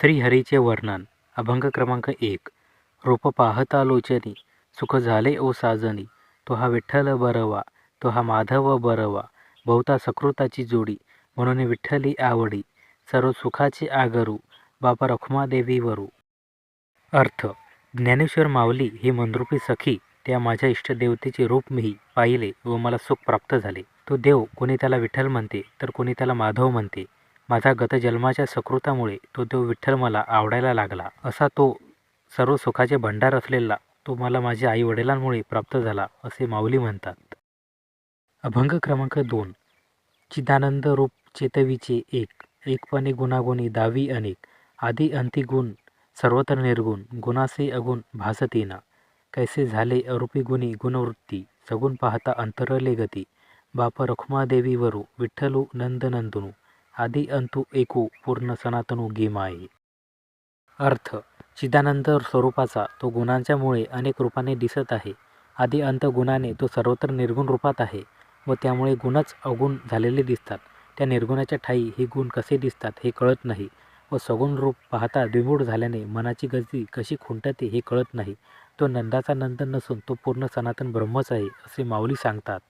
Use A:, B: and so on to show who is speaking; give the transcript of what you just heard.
A: श्रीहरीचे वर्णन अभंग क्रमांक एक रूप पाहता लोचनी सुख झाले ओ साजनी तो हा विठ्ठल बरवा तो हा माधव बरवा बहुता सकृताची जोडी म्हणून विठ्ठली आवडी सर्व सुखाचे आगरू बापा रखुमादेवीवरू अर्थ ज्ञानेश्वर माऊली ही मनरूपी सखी त्या माझ्या इष्टदेवतेचे रूप मी पाहिले व मला सुख प्राप्त झाले. तो देव कोणी त्याला विठ्ठल म्हणते तर कोणी त्याला माधव म्हणते. माझा गतजन्माच्या सकृतामुळे तो देव विठ्ठल मला आवडायला लागला. असा तो सर्व सुखाचे भंडार असलेला तो मला माझ्या आई वडिलांमुळे प्राप्त झाला असे माऊली म्हणतात. अभंग क्रमांक दोन. चिदानंद रूप चेतवीचे एक. एकपणे गुणागुणी दावी अनेक. आदी अंती गुण सर्वत्र निर्गुण गुणासे अगुण भासतेना. कैसे झाले अरूपी गुणी गुणवृत्ती सगुण पाहता अंतरले गती. बाप रखुमादेवीवरू विठ्ठलू नंदनंदनू. आदी अंतु एकू पूर्ण सनातनू आहे. अर्थ चिदानंद स्वरूपाचा तो गुणांच्यामुळे अनेक रूपाने दिसत आहे. आदी अंत गुणाने तो सर्वत्र निर्गुण रूपात आहे व त्यामुळे गुणच अवगुण झालेले दिसतात. त्या निर्गुणाच्या ठाई हे गुण कसे दिसतात हे कळत नाही व सगुण रूप पाहता द्विमूढ झाल्याने मनाची गती कशी खुंटते हे कळत नाही. तो नंदाचा नंद नसून तो पूर्ण सनातन ब्रह्मच आहे असे माऊली सांगतात.